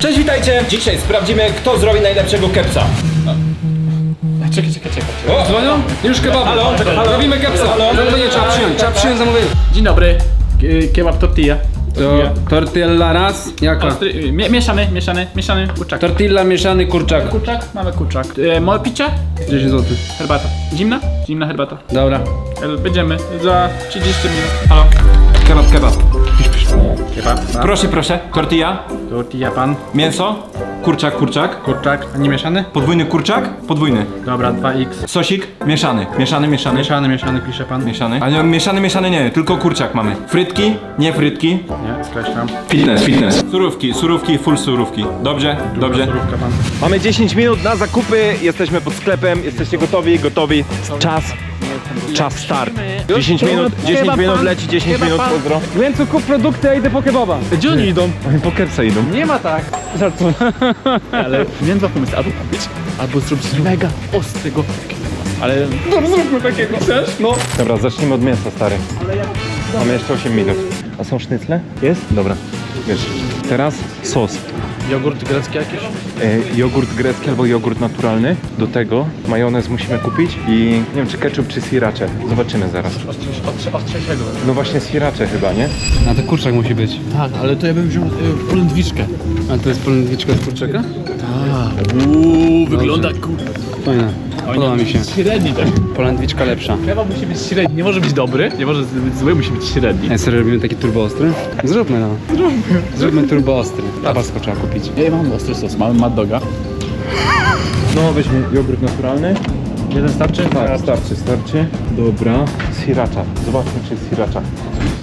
Cześć, witajcie! Dzisiaj sprawdzimy, kto zrobi najlepszego kepsa. Czekaj, czekaj, czekaj. O, Dzwonią? Już kebabu. Halo, halo. Robimy kepsa. Halo. Zamówienie trzeba przyjąć, trzeba przyjąć zamówienie. Dzień dobry. K- Kebab tortilla. To tortilla raz, jaka? Ostry, mie mieszany, mieszany, mieszany kurczak. Tortilla mieszany kurczak. kurczak? Mamy kurczak. E, małe picie? 10 zł. Herbata. Zimna? Zimna herbata. Dobra. E, Będziemy za 30 minut. Halo. Kebab, kebab. Kebab. Proszę, proszę. Tortilla, Tortilla pan. mięso, kurczak, kurczak. Kurczak. A nie mieszany? Podwójny kurczak, podwójny. Dobra, 2x. Sosik, mieszany, mieszany, mieszany. Mieszany, mieszany, pisze pan. Mieszany. Ale mieszany, mieszany nie, tylko kurczak mamy. Frytki, nie frytki. Nie, skreślam. Fitness, fitness. Surówki, surówki, full surówki. Dobrze, dobrze. Surówka pan. Mamy 10 minut na zakupy, jesteśmy pod sklepem, jesteście gotowi, gotowi. Czas, czas start. 10 minut, 10 minut leci, 10 minut, pozdro. Więc kup produkty, a idę po kebaba. Gdzie oni idą? Oni po kepsa idą. Nie ma tak. Żartuję. Ale miałem dwa pomysły. Albo kupić, albo zrobić mega ostrego ale no zróbmy takiego, chcesz? No. Dobra, zacznijmy od mięsa, stary. Mamy jeszcze 8 minut. A są sznycle? Jest? Dobra. Wiesz, teraz sos. Jogurt grecki jakiś? E, jogurt grecki albo jogurt naturalny. Do tego majonez musimy kupić i nie wiem czy ketchup czy sriracze. Zobaczymy zaraz. Ostrzejszego. No właśnie sriracze chyba, nie? A to kurczak musi być. Tak, ale to ja bym wziął y, polędwiczkę. A to jest polędwiczka z kurczaka? Uuu, wygląda kurwa. Fajna. Podoba mi się. Średni tak. Polędwiczka lepsza. Kebab musi być średni, nie może być dobry, nie może być zły, musi być średni. A serio robimy taki turbo ostry? Zróbmy no. Zróbmy turbo ostry. Tabasco trzeba kupić. Ja mam ostry sos, mamy mad doga. No weźmy jogurt naturalny. Jeden starczy? Tak, starczy, starczy. Dobra. Sriracha. Zobaczmy, czy jest sriracha.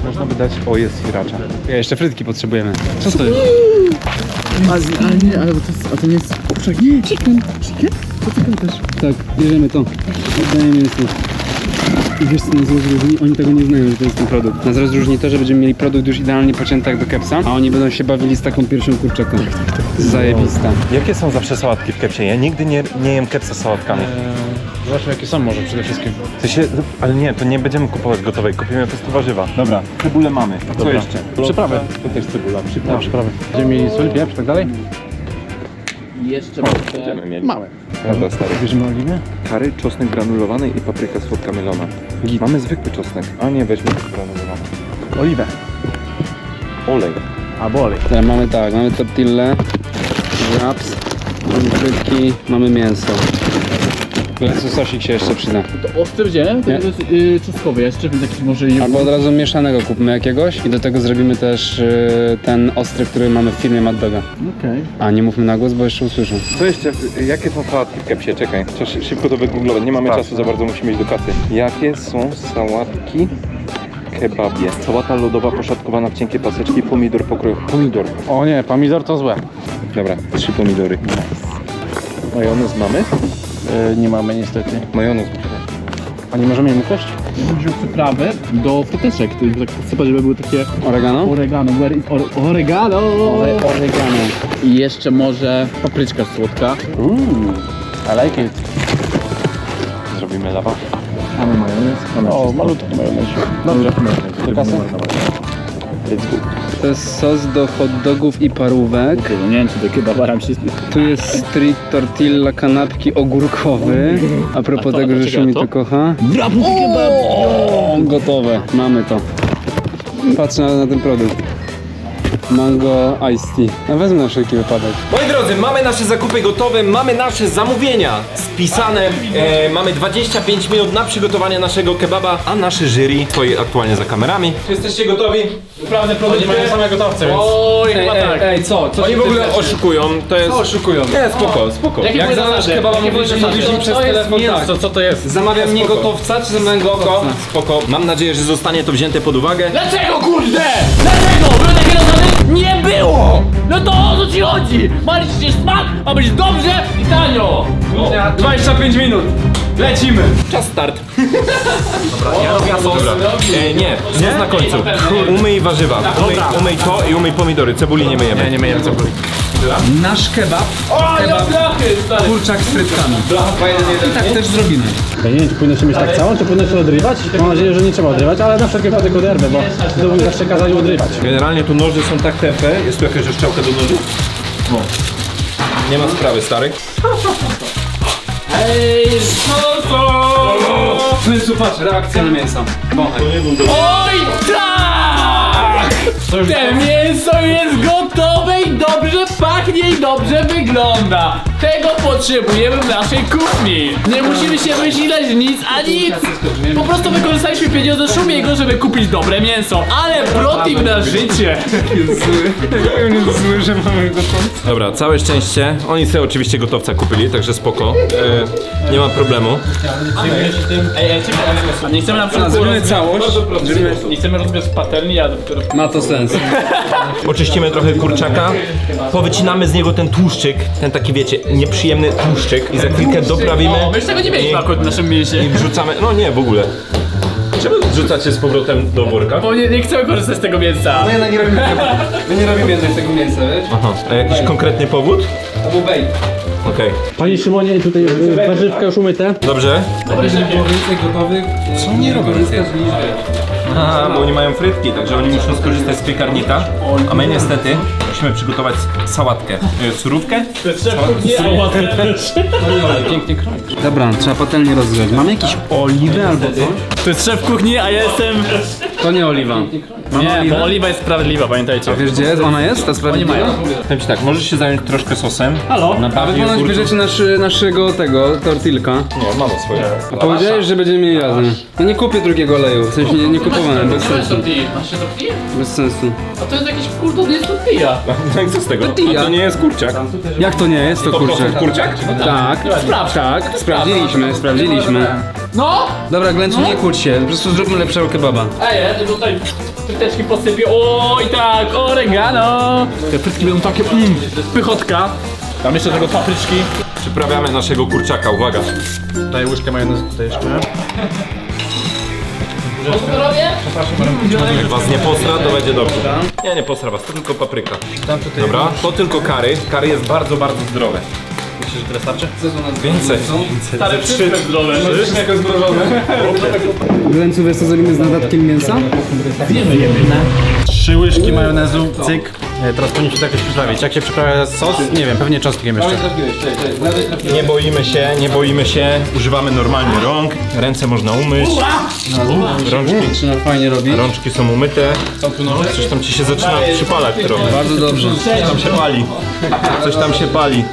Można by dać... O, jest sriracha. Ja jeszcze frytki potrzebujemy. Co to jest? Ale, ale nie, ale to, jest, a to nie jest kurczak. Nie, chicken. Chicken? Też. Tak, bierzemy to. Oddajemy mięso. I wiesz co nas rozróżni? Oni tego nie znają, że to jest ten produkt. Nas rozróżni to, że będziemy mieli produkt już idealnie pocięty jak do kepsa, a oni będą się bawili z taką pierwszą kurczaką. Zajebista. Jakie są zawsze sałatki w kepsie? Ja nigdy nie, nie jem kepsa z sałatkami. Zobaczmy jakie są może przede wszystkim. W sensie, ale nie, to nie będziemy kupować gotowej, kupimy po prostu warzywa. Dobra, cebulę mamy. A co Dobra. jeszcze? Przyprawy. To też cebula, przyprawy. Przyprawy. Będziemy mieli sól, pieprz, tak dalej? Jeszcze Będziemy mieli. małe. Dobra, stary. Bierzemy oliwę? Kary, czosnek granulowany i papryka słodka mielona. Mamy zwykły czosnek, a nie weźmy granulowany. Oliwę. Olej. Albo olej. Teraz mamy tak, mamy tortillę, wraps, mamy frytki, mamy mięso. Tylko sosik się jeszcze przyda. To ostry wziąłem, to Nie. jest yy, czosnkowy jeszcze, więc jakiś może i Albo od razu mieszanego kupmy jakiegoś i do tego zrobimy też y, ten ostry, który mamy w filmie Mad Doga. Okej. A nie mówmy na głos, bo jeszcze usłyszą. Co jeszcze? Jakie są sałatki w kepsie? Czekaj, trzeba szy- szybko to wygooglować. Nie mamy czasu za bardzo, musimy iść do kasy. Jakie są sałatki kebabie? Sałata lodowa poszatkowana w cienkie paseczki, pomidor pokroju. Pomidor. O nie, pomidor to złe. Dobra, trzy pomidory. Majonez mamy? Yy, nie mamy niestety. Majonez. A nie możemy jej kość? Wziął przyprawy do fryteczek, to tak sypać, żeby były takie Oregano? oregano, where is ore, oregano! Oregano. I jeszcze może papryczka słodka. Uuu, I like it. Zrobimy lawa. Mamy majonez. Mamy o, malutki majonez. Dobrze. Do kasy? To jest sos do hot dogów i parówek. Nie wiem, czy do kebaba mi się... Tu jest street tortilla, kanapki ogórkowy. A propos A to- tego, to że czekaj, Szumi to? to kocha. Brabu kebab! O, gotowe, mamy to. Patrz na, na ten produkt. Mango Ice Tea. Ja wezmę na wszelki wypadek. Moi drodzy, mamy nasze zakupy gotowe, mamy nasze zamówienia spisane. E, mamy 25 minut na przygotowanie naszego kebaba, a nasze jury stoi aktualnie za kamerami. Jesteście gotowi? Prawdę produkty. Mają same gotowce, więc... Oj, Ej, chyba ej, tak. ej, co? Co Oni w ogóle oszukują, to jest... Co oszukują? Nie, spoko, spoko. Jakie Jak były zamawiasz zasady? kebaba, Jakie były mówisz, zasady? mówisz im przez To jest telefon mięso, tak. co to jest? Zamawiam nie gotowca, czy zamawiam Spoko, gotowca? spoko. Mam nadzieję, że zostanie to wzięte pod uwagę. Dlaczego kurde? Dlaczego? Takie zasady? Nie było! No to o co ci chodzi? Ma liczyć smak, ma być dobrze i tanio! 25 minut. Lecimy. Czas start. Dobra, ja robię sos. E, nie, sos na końcu. Umyj warzywa. Umyj, umyj to i umyj pomidory. Cebuli nie myjemy. Nie, nie myjemy cebuli. Nasz kebab, O, ja blachy, stary! kurczak z frytkami. I tak też zrobimy. Ja nie wiem, czy powinno się mieć tak całą, czy powinno się odrywać? Mam nadzieję, że nie trzeba odrywać, ale na wszelki wypadek oderwę, bo to bym zawsze kazali odrywać. Generalnie tu noże są tak tępe. Jest tu jakaś szczałka do nożu? Nie ma sprawy, stary. Ej, co to? Smysł, patrz, reakcja na mięso. Wąchaj. Oj, tak! Te mięso jest gotowe i dobrze pachnie i dobrze wygląda. Tego potrzebujemy w naszej kuchni. Nie musimy się wysilać nic a nic. Po prostu wykorzystaliśmy pieniądze Szumiego, żeby kupić dobre mięso. Ale protein na życie. Zły, że mamy gotowe. Dobra, całe szczęście. Oni sobie oczywiście gotowca kupili, także spoko. E, nie ma problemu. Ej, ej, czekaj, a nie chcemy na przykład Zrobimy całość. Zrobimy... Nie chcemy rozbiec patelni, a dopiero... Ma to sens. Oczyścimy trochę kurczaka, powycinamy z niego ten tłuszczyk, ten taki wiecie, nieprzyjemny tłuszczyk i za chwilkę doprawimy O, my już tego nie mieliśmy i, akurat w naszym mięsie. i wrzucamy, no nie w ogóle. Czemu wrzucacie z powrotem do worka? Bo nie, nie chcemy korzystać z tego mięsa. My jednak nie robimy tego. My nie robimy jednak tego mięsa, wiesz? Aha, a jakiś konkretny powód? To był bait. Okej, Panie Szymonie, tutaj y, warzywka już umyte. dobrze. Było więcej gotowych, co nie robią? A, bo oni mają frytki, także oni muszą skorzystać z piekarnika, a my niestety musimy przygotować sałatkę. E, Surówkę? Pięknie kroi. Dobra, trzeba patelnię rozgrzać. Mamy jakieś oliwy albo coś? To jest szef kuchni, a ja jestem... To nie oliwa. Nie, bo oliwa jest sprawiedliwa, pamiętajcie. Wiesz gdzie jest? Ona jest? Ta sprawiedliwa? mają. Powiem ci tak, możesz się zająć troszkę sosem. Halo? Na A wy bardziej ponoć bierzecie nasz, naszego tego, tortilka. Nie, mamy swoje. A powiedziałeś, że będziemy mieli razem. No nie kupię drugiego oleju, w sensie nie, nie kupowałem, bez sensu. Masz się tortilla? Bez sensu. A to jest jakiś kurde, to jest tortilla. No i co z tego? A to nie jest kurczak. Jak to nie jest, to To kurczę. kurczak? Tak, Sprawdź. tak, sprawdziliśmy, sprawdziliśmy. No! Dobra, Glencu, nie kłóć się, po prostu zróbmy lepszego kebaba. Ej, ja tutaj fryteczki posypię. Oj tak, oregano. Te frytki będą takie, mm, pychotka. Tam jeszcze tego papryczki. Przyprawiamy naszego kurczaka, uwaga. Tutaj łyżkę majonezu tutaj jeszcze. Jak was nie posra, to będzie dobrze. Nie, nie posra was, to tylko papryka. Dobra, to tylko kary. Kary jest bardzo, bardzo zdrowe. Myślisz, że tyle starczy? Więcej. Stare wszystko zdrowe. Glencu, wiesz co zrobimy z nadatkiem mięsa? Trzy łyżki majonezu, cyk. E, Teraz powinniśmy to jakoś przyprawić. Jak się przyprawia sos? Nie wiem, pewnie czosnkiem jeszcze. Nie boimy się, nie boimy się. Używamy normalnie rąk. Ręce można umyć. Rączki, Trzyma fajnie robi. rączki są umyte. Coś tam ci się zaczyna przypalać trochę. Bardzo dobrze. Coś tam się pali. Coś tam się pali.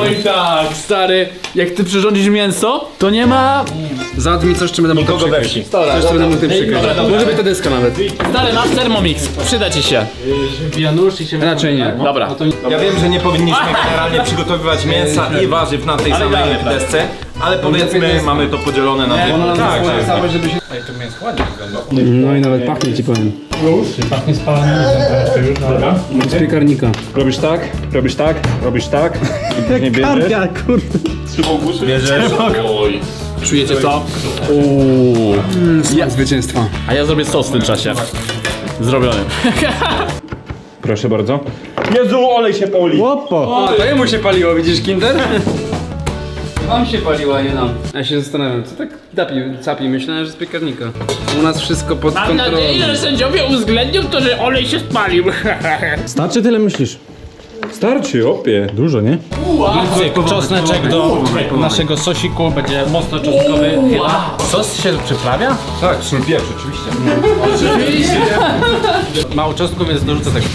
Oj tak, stary. Jak ty przyrządzisz mięso, to nie ma... Załatw mi coś, czym będę mógł to przykryć. Coś, co będę mógł tym przykryć. Może być to deska nawet. Stary, masz Thermomix. Przyda ci się. Raczej nie. Dobra. Ja wiem, że nie powinniśmy generalnie przygotowywać mięsa i warzyw na tej samej desce, ale powiedzmy mamy to podzielone na dwie. Tak, że jest No i nawet pachnie ci powiem. Pachnie spalane. Z piekarnika. Robisz tak, robisz tak, robisz tak. Nie bierzesz. Bierzesz. Oj. Czujecie co? Ja. Zwycięstwa. A ja zrobię sos w tym czasie. Zrobiony. Proszę bardzo. Jezu, olej się poli. O, to jemu się paliło, widzisz Kinder? Wam się paliło, a nie nam. Ja się zastanawiam, co tak dapi, capi, myślałem, że z piekarnika. U nas wszystko pod Mam kontrolą. nadzieję, że sędziowie uwzględnią to, że olej się spalił. Starczy tyle myślisz? Starczy, opie. Dużo, nie? Czosneczek do naszego sosiku będzie mocno czosnkowy. Chyba. Sos się przyprawia? Tak, sól pieprz oczywiście. Mało czosnku, więc dorzucę tego.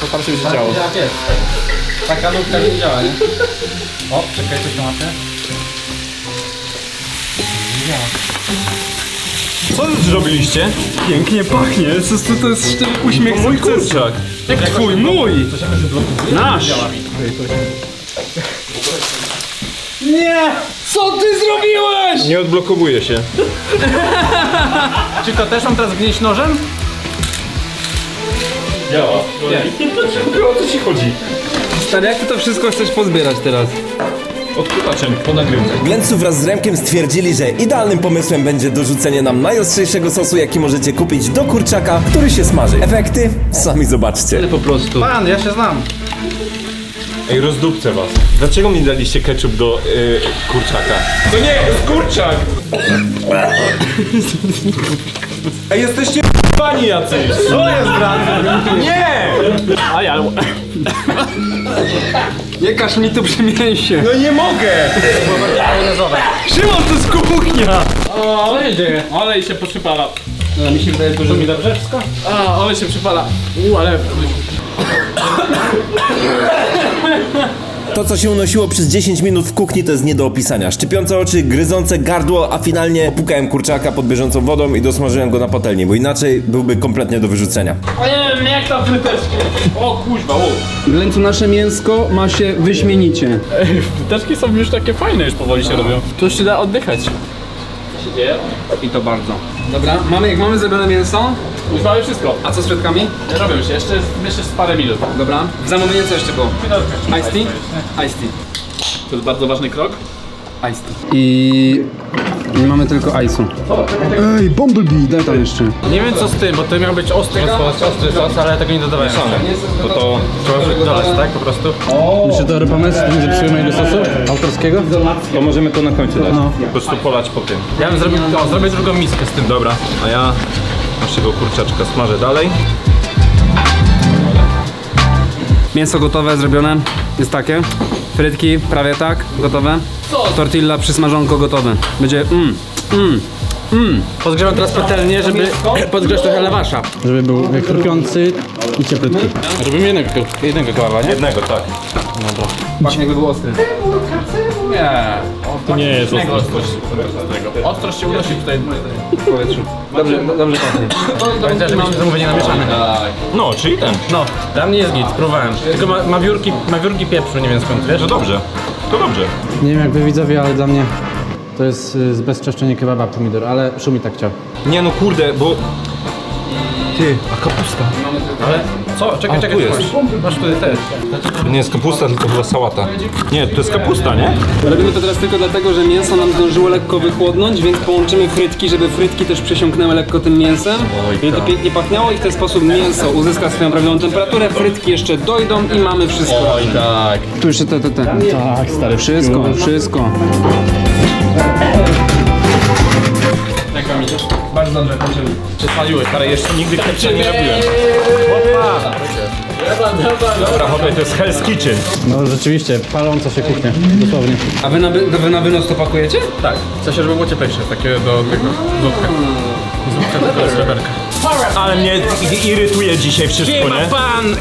To tam się działo. Tak jest. Taka lubka nie działa, nie? O, czekaj, coś tam macie? Co wy zrobiliście? Pięknie pachnie, to, to, to jest szczery uśmiech Mój kurczak. Twój, mój! Nasz! Co ty zrobiłeś? Nie odblokowuje się. Czy to też mam teraz gnieść nożem? O co ci chodzi? Stary, jak ty to wszystko chcesz pozbierać teraz? Odkrywaczem po nagrywce. Glencu wraz z Remkiem stwierdzili, że idealnym pomysłem będzie dorzucenie nam najostrzejszego sosu, jaki możecie kupić do kurczaka, który się smaży. Efekty? Sami zobaczcie. Po prostu. Pan, ja się znam. Ej, rozdupcę was. Dlaczego mi daliście ketchup do y, kurczaka? To nie jest kurczak! Ej, jesteście pani jacyś! Co jest grane? Nie! A ja... Nie każ mi tu przy mięsie. No nie mogę! Szymon, to jest kuchnia! O, olej dzieje. Olej się posypala. No, mi się wydaje, że mi dobrze wszystko. A, olej się przypala. U, ale... To, co się unosiło przez 10 minut w kuchni, to jest nie do opisania. Szczypiące oczy, gryzące gardło, a finalnie pukałem kurczaka pod bieżącą wodą i dosmażyłem go na patelni, bo inaczej byłby kompletnie do wyrzucenia. O nie wiem, jak tam fryteczki. O kuźwa, o. Glencu, nasze mięsko ma się wyśmienicie. Ej, fryteczki są już takie fajne, już powoli się robią. To już się da oddychać. I to bardzo. Dobra, mamy, jak mamy zrobione mięso, Już mamy wszystko. a co z frytkami? Robią się, jeszcze, jeszcze z parę minut. Dobra. W zamówieniu co jeszcze było? Iced tea? Iced tea. To jest bardzo ważny krok. Iced tea. I... Nie mamy tylko ice'u. Ej, Bumblebee, daj tam jeszcze. Nie wiem co z tym, bo to miał być ostry sos, ostry sos, ale tego nie dodawałem. Bo to trzeba dodać, tak? Po prostu. Myślę, dobry pomysł, to będzie przyjemny mojego sosu autorskiego? To możemy to na końcu dać. Po prostu polać po tym. Ja bym zrobił, o, zrobię drugą miskę z tym. Dobra, a ja naszego kurczaczka smażę dalej. Mięso gotowe, zrobione. Jest takie. Frytki prawie tak, gotowe. Tortilla przysmażonko gotowe. Będzie mm, mm, mm. Podgrzewam teraz patelnię, żeby podgrzać trochę lawasza. Żeby był chrupiący i cieplutki. Żeby mi jednego, jednego kebaba, nie? Jednego, tak. Pachnie jakby był ostry. Nie. To nie jest ostry. Ostrość. Ostrość się unosi tutaj W powietrzu. Dobrze, dobrze pachnie. Pamiętaj, że mieliśmy zamówienie namieszane. No, czyli ten. No, dla mnie jest git, próbowałem. Tylko ma, ma, wiórki, ma wiórki pieprzu, nie wiem skąd, wiesz? No dobrze. To dobrze. Nie wiem jak wy widzowie, ale dla mnie to jest y, zbezczeszczenie kebaba pomidor, ale Szumi tak chciał. Nie no kurde, bo... Ty, a kapusta. Ale co? Czekaj, A, czekaj, tu jest. masz tutaj też. To nie jest kapusta, tylko chyba sałata. Nie, to jest kapusta, nie? Robimy to teraz tylko dlatego, że mięso nam zdążyło lekko wychłodnąć, więc połączymy frytki, żeby frytki też przesiąknęły lekko tym mięsem. Żeby to pięknie pachniało i w ten sposób mięso uzyska swoją prawidłową temperaturę, frytki jeszcze dojdą i mamy wszystko. Oj tak. Tu jeszcze te, te, te. Tak, stary. Wszystko, wszystko. Jak wam idzie? Bardzo dobrze, kończymy. Przespaliłeś, ale jeszcze nigdy kepcia nie robiłem. Dobra, chłopie, to jest Hell's Kitchen. No rzeczywiście, paląca się kuchnia, dosłownie. A wy na, wy, wy na wynos to pakujecie? Tak, chce się, żeby było cieplejsze, takie do tego zupka. Zupka tylko z reberka. Ale mnie irytuje dzisiaj wszystko, nie? pan!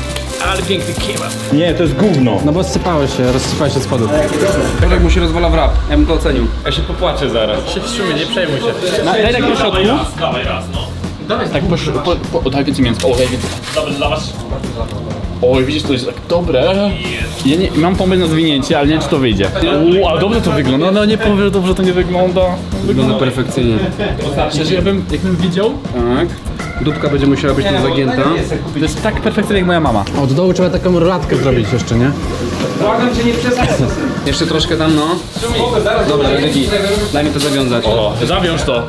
Ale piękny kebab. Nie, to jest gówno. No bo sypały się, rozsypały się z spodu. Piotrek mu się rozwala w rap, ja bym to ocenił. Ja się popłaczę zaraz. Się nie przejmuj się. Na, daj tak po środku. Dawaj raz, no. Dawaj tak po, po, po, daj więcej mięska. O, daj więcej. Dobry dla was. Oj, widzisz, to jest tak dobre. Ja nie, mam pomysł na zwinięcie, ale nie wiem, czy to wyjdzie. Uuu, ale dobrze to wygląda. No nie powiem, że dobrze to nie wygląda. Wygląda perfekcyjnie. Szczerze, jakbym, jakbym widział, Tak. Dupka będzie musiała być tam zagięta. to jest tak perfekcyjnie jak moja mama. Od dołu trzeba taką rolatkę zrobić jeszcze, nie? Błagam cię, nie przesadzaj. Jeszcze troszkę tam, no. Dobra, git. Daj mi to zawiązać. O, zawiąż to.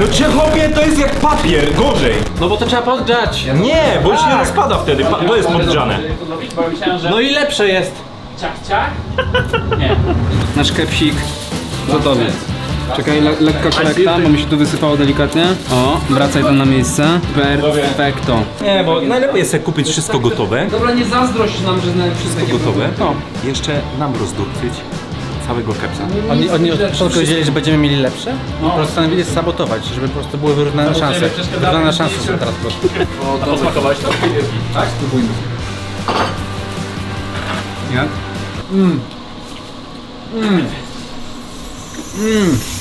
No cię chłopie, to jest jak papier, gorzej. No bo to trzeba podgrzać. Nie, bo się rozpada wtedy, pa- to jest podgrzane. No i lepsze jest. Ciach, ciach? Nasz kepsik gotowy. Czekaj, le lekka kolekta, bo mi się tu wysypało delikatnie. O, wracaj tam na miejsce. Perfekto. Nie, bo najlepiej jest sobie kupić wszystko gotowe. Dobra, nie zazdrość nam, że wszystko Gotowe. No. Jeszcze nam rozdupcyć całego kepsa. Oni, oni od początku wiedzieli, że będziemy mieli lepsze? Po prostu postanowili sabotować, żeby po prostu były wyrównane szanse. Wyrównane szanse są teraz po prostu. A posmakowałeś to? Tak, spróbujmy. Jak?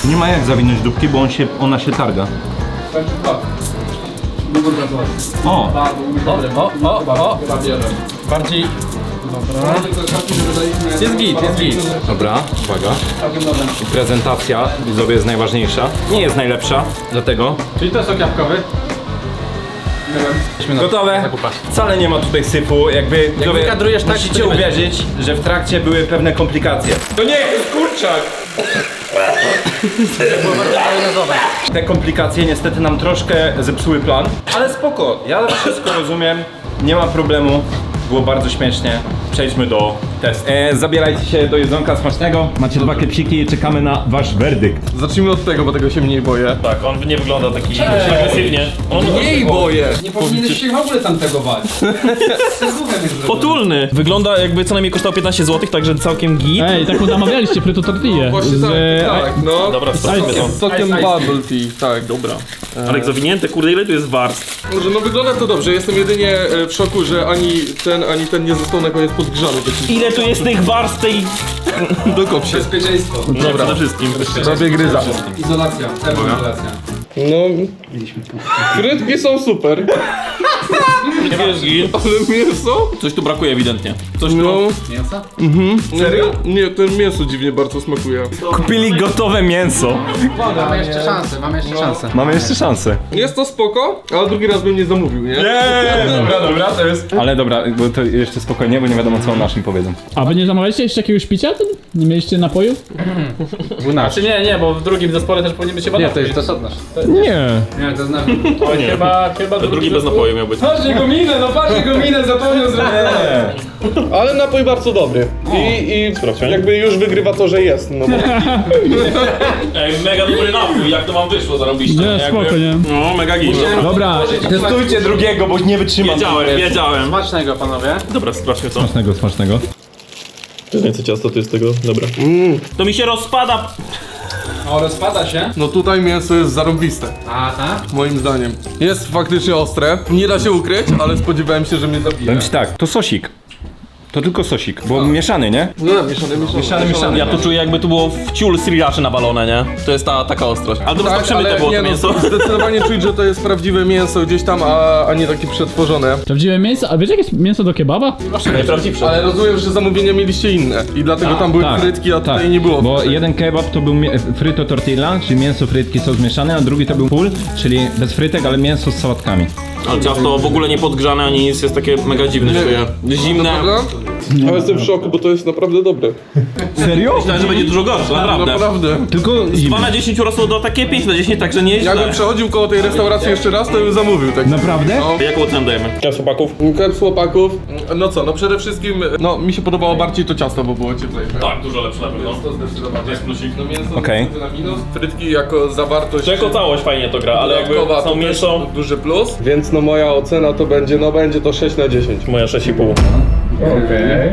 Nie ma jak zawinąć dupki, bo on się, ona się targa. O, Dobry, o, o, o. Bardziej... Jest git, jest git. dobra, uwaga. I prezentacja, widzowie, jest najważniejsza. Nie jest najlepsza, dlatego Czyli to jest sok jabłkowy? Gotowe. Wcale nie ma tutaj syfu, jakby widzowie, wykadrujesz tak, musicie uwierzyć, że w trakcie były pewne komplikacje. To nie jest kurczak! Te komplikacje niestety nam troszkę zepsuły plan, ale spoko, ja wszystko rozumiem, nie ma problemu, było bardzo śmiesznie. Przejdźmy do testu. E, zabierajcie się do jedzonka smacznego. Macie dwa kepsiki i czekamy na wasz werdykt. Zacznijmy od tego, bo tego się mniej boję. Tak, on nie wygląda taki agresywnie. On Mniej boję! Nie powinieneś się w ogóle tamtego bać. potulny. Wygląda jakby co najmniej kosztował 15 zł, także całkiem git. Ej, taką zamawialiście frytu tortillę. Właśnie z... tak, tak, no. Dobra, sprawdźmy to. Sokiem bubble tea, tak. Dobra. Alek zawinięty, kurde, ile tu jest warstw? Może no wygląda to dobrze, jestem jedynie e, w szoku, że ani ten, ani ten nie został na koniec podgrzany. Ile tu jest tych warstw tej... Dokop się. Bezpieczeństwo. No, przede wszystkim. Robię gryza. Izolacja. Termoizolacja. No, frytki są super, ale mięso? Coś tu brakuje ewidentnie. Coś tu... No, Mięsa? serio? Nie, ten mięso dziwnie bardzo smakuje. Kupili gotowe mięso. Mamy jeszcze szansę, mamy jeszcze szansę. Mamy jeszcze szansę. Jest to spoko, ale drugi raz bym nie zamówił, nie? Dobra, dobra, to jest... Ale dobra, bo to jeszcze spokojnie, bo nie wiadomo co o naszym powiedzą. A wy nie zamawialiście jeszcze jakiegoś picia? Nie mieliście napoju? Był nasz. Czy nie, nie, bo w drugim zespole też powinien być chyba Nie, to jest to jest od nasz. Nie. Nie, to znaczy. Oj, chyba, chyba Drugi bez napoju miał być. Patrz jego minę, no patrz jego minę, zapomniał zrobić. Ale napój bardzo dobry. I, i jakby już wygrywa to, że jest. No bo Ej, mega dobry napój, jak to wam wyszło, zarobiście. Nie, spoko, nie? No, mega git. Dobra, Testujcie drugiego, bo nie wytrzymam. Wiedziałem, wiedziałem. Smacznego panowie. Dobra, sprawdźmy to. Smacznego, smacznego. Więcej ciasta tu jest tego, dobra. To mi się rozpada. O, rozpada się. No tutaj mięso jest zarobiste, Aha. moim zdaniem. Jest faktycznie ostre, nie da się ukryć, ale spodziewałem się, że mnie zabije. Powiem ci tak, to sosik. To tylko sosik, bo mieszany, nie? No, mieszany, mieszany. Mieszany, mieszany. Ja tu czuję jakby tu było w ciul sriraczy nawalone, nie? To jest ta taka ostrość. Ale to tak, przemyte było nie to no, mięso. zdecydowanie czuć, że to jest prawdziwe mięso gdzieś tam, a, a nie takie przetworzone. prawdziwe mięso. A wiecie jakie jest mięso do kebaba? Najprawdziwsze. Ale rozumiem, że zamówienia mieliście inne i dlatego tam były tak, frytki, a tutaj tak, nie było Bo frytek. jeden kebab to był frito tortilla, czyli mięso, frytki, sos mieszany, a drugi to był pól, czyli bez frytek, ale mięso z sałatkami. Ale ciasto w ogóle nie podgrzane ani nic, jest takie mega dziwne czuję. Zimne. Prawda? Ale jestem w szoku, bo to jest naprawdę dobre. Serio? Myślałem, że będzie dużo gorsze, naprawdę. Naprawdę. Tylko 2 na 10 urosło do takie 5 na 10, także nie jest Jakbym przechodził koło tej restauracji jeszcze raz, to bym zamówił tak. Naprawdę? No. Jaką ocenę dajemy? Ciasto chłopaków? Klep chłopaków. No co, no przede wszystkim, no mi się podobało bardziej to ciasto, bo było cieplejsze. Tak, dużo lepsze na pewno. To zdecydowanie. Jest plusik. No mięso Okej. okay. na minus, frytki jako zawartość. To jako całość fajnie to gra, ale jakby dodatkowa, to są też mięso... duży plus. Więc no moja ocena to będzie, no będzie to 6 na 10. Moja 6,5.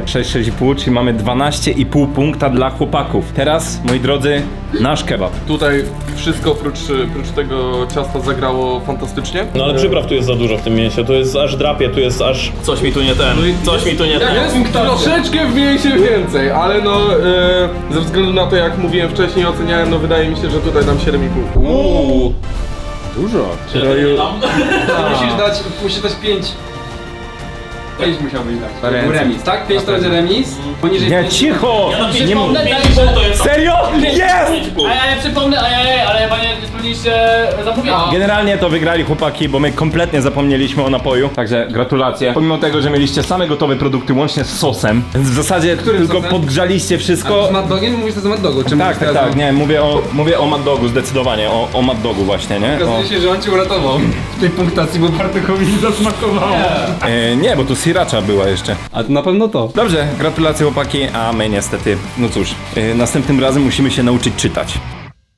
6-6,5, czyli mamy 12,5 punkta dla chłopaków. Teraz, moi drodzy, nasz kebab. Tutaj wszystko oprócz, oprócz tego ciasta zagrało fantastycznie. No ale przypraw tu jest za dużo w tym mięsie, tu jest aż drapie, tu jest aż... Coś mi tu nie ten, coś mi tu nie ten. Jest troszeczkę w mięsie więcej, ale no e, ze względu na to jak mówiłem wcześniej oceniałem, no wydaje mi się, że tutaj dam 7,5. Uuu. Dużo. Musisz dać, musisz dać 5. 5 musiałbyś dać. To był remis, tak? 5 to będzie remis. Poniżej Nie, pięć- cicho! Nie mów. Przypomnę, tak, jest... Serio? Jest! Ej, ale przypomnę, ej, ej, ale chyba nie spełniliście zamówienia. Generalnie to wygrali chłopaki, bo my kompletnie zapomnieliśmy o napoju. Także gratulacje. Pomimo tego, że mieliście same gotowe produkty łącznie z sosem, więc w zasadzie tylko sosem? podgrzaliście wszystko. Z Mad Dogiem? Mówisz to z Mad Dogu, czy Tak, mówisz tak, teraz tak, o- nie, mówię o, mówię o Mad Dogu zdecydowanie, o, o Mad Dogu właśnie, nie? O, Okazuje się, że on cię uratował w tej punktacji, bo Bartekowi nie zasmakowało. e, nie, bo tu sriracha była jeszcze. A to na pewno to. Dobrze, gratulacje chłopaki, a my niestety, no cóż, e, następnym razem musimy się nauczyć czytać.